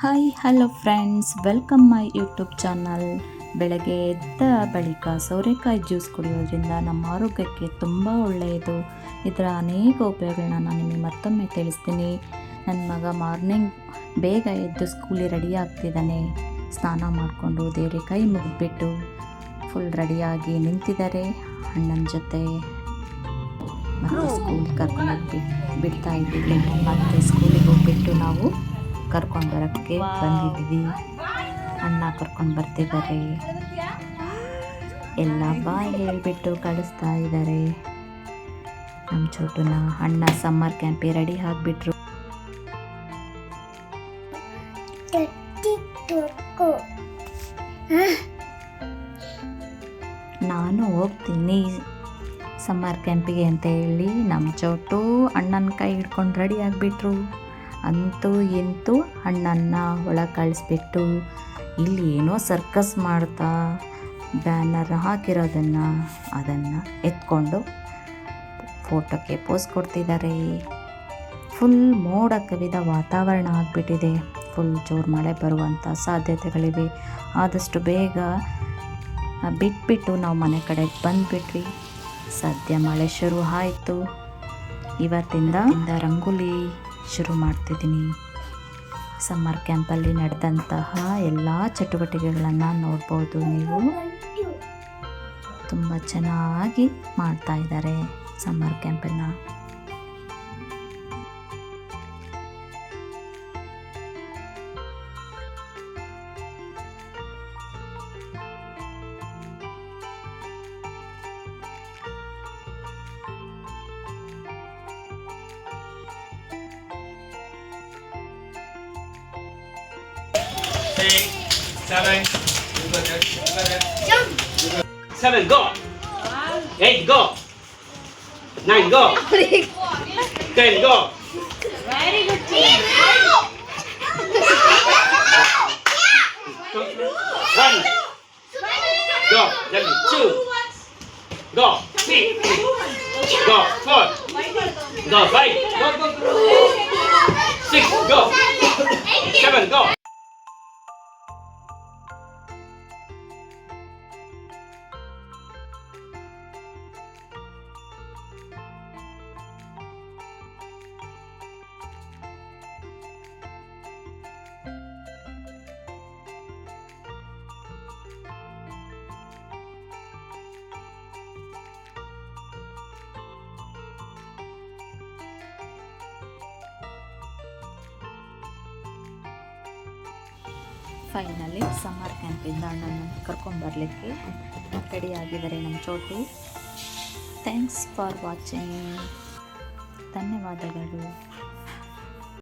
Hi hello friends welcome my YouTube channel ಬೆಳಗ್ಗೆ ಎದ್ದ ಬಳಿಕ ಸೌರೆಕಾಯಿ ಜ್ಯೂಸ್ ಕುಡಿಯೋದ್ರಿಂದ ನಮ್ಮ ಆರೋಗ್ಯಕ್ಕೆ ತುಂಬ ಒಳ್ಳೆಯದು. ಇದರ ಅನೇಕ ಉಪಯೋಗಗಳನ್ನ ನಾನು ನಿಮಗೆ ಮತ್ತೊಮ್ಮೆ ತಿಳಿಸ್ತೀನಿ. ನನ್ನ ಮಗ ಮಾರ್ನಿಂಗ್ ಬೇಗ ಎದ್ದು ಸ್ಕೂಲಿಗೆ ರೆಡಿ ಆಗ್ತಿದ್ದಾನೆ. ಸ್ನಾನ ಮಾಡಿಕೊಂಡು ದೇವ್ರಿಗೆ ಕೈ ಮುಗಿದ್ಬಿಟ್ಟು ಫುಲ್ ರೆಡಿಯಾಗಿ ನಿಂತಿದ್ದಾರೆ. ಅಣ್ಣನ ಜೊತೆ ಮತ್ತು ಸ್ಕೂಲ್ ಕರ್ಕೊಂಡು ಬಿಡ್ತಾ ಇದ್ದೀವಿ. ಮತ್ತು ಸ್ಕೂಲಿಗೆ ಹೋಗ್ಬಿಟ್ಟು ನಾವು ಕರ್ಕೊಂಡು ಬರೋಕ್ಕೆ ಬಂದಿದ್ವಿ ಅಣ್ಣ ಕರ್ಕೊಂಡು ಬರ್ತಿದ್ದಾರೆ. ಎಲ್ಲ ಬಾ ಹೇಳಿಬಿಟ್ಟು ಕಳಿಸ್ತಾ ಇದ್ದಾರೆ. ನಮ್ಮ ಚೋಟುನ ಅಣ್ಣ ಸಮ್ಮರ್ ಕ್ಯಾಂಪಿಗೆ ರೆಡಿ ಆಗಿಬಿಟ್ರು. ನಾನು ಹೋಗ್ತೀನಿ ಸಮ್ಮರ್ ಕ್ಯಾಂಪಿಗೆ ಅಂತ ಹೇಳಿ ನಮ್ಮ ಚೋಟು ಅಣ್ಣನ ಕೈ ಹಿಡ್ಕೊಂಡು ರೆಡಿ ಆಗಿಬಿಟ್ರು. ಅಂತೂ ಇಂತೂ ಹಣ್ಣನ್ನು ಒಳಗೆ ಕಳಿಸ್ಬಿಟ್ಟು ಇಲ್ಲಿ ಏನೋ ಸರ್ಕಸ್ ಮಾಡ್ತಾ ಬ್ಯಾನರ್ ಹಾಕಿರೋದನ್ನು ಅದನ್ನು ಎತ್ಕೊಂಡು ಫೋಟೋಕ್ಕೆ ಪೋಸ್ ಕೊಡ್ತಿದ್ದಾರೆ. ಫುಲ್ ಮೋಡ ಕವಿದ ವಾತಾವರಣ ಆಗಿಬಿಟ್ಟಿದೆ. ಫುಲ್ ಜೋರು ಮಳೆ ಬರುವಂಥ ಸಾಧ್ಯತೆಗಳಿವೆ. ಆದಷ್ಟು ಬೇಗ ಬಿಟ್ಬಿಟ್ಟು ನಾವು ಮನೆ ಕಡೆಗೆ ಬಂದುಬಿಟ್ವಿ. ಸದ್ಯ ಮಳೆ ಶುರು ಆಯಿತು. ಇವತ್ತಿಂದ ರಂಗೋಲಿ ಶುರು ಮಾಡ್ತಿದ್ದೀನಿ. ಸಮ್ಮರ್ ಕ್ಯಾಂಪಲ್ಲಿ ನಡೆದಂತಹ ಎಲ್ಲ ಚಟುವಟಿಕೆಗಳನ್ನು ನೋಡ್ಬೋದು ನೀವು. ತುಂಬ ಚೆನ್ನಾಗಿ ಮಾಡ್ತಾ ಇದ್ದಾರೆ ಸಮ್ಮರ್ ಕ್ಯಾಂಪನ್ನು six, seven, seven, go. Eight, go. Nine, go. Ten, go. One, go. Then two, go. Three, go. Four, go. Five, finally summer ಕ್ಯಾಂಪಿಂದ ಅಣ್ಣನ ಕರ್ಕೊಂಬರ್ಲಿಕ್ಕೆ ರೆಡಿ ಆಗಿದ್ದಾರೆ ನಮ್ಮ ಚೋಟು ಥ್ಯಾಂಕ್ಸ್ ಫಾರ್ ವಾಚಿಂಗ್ ಧನ್ಯವಾದಗಳು.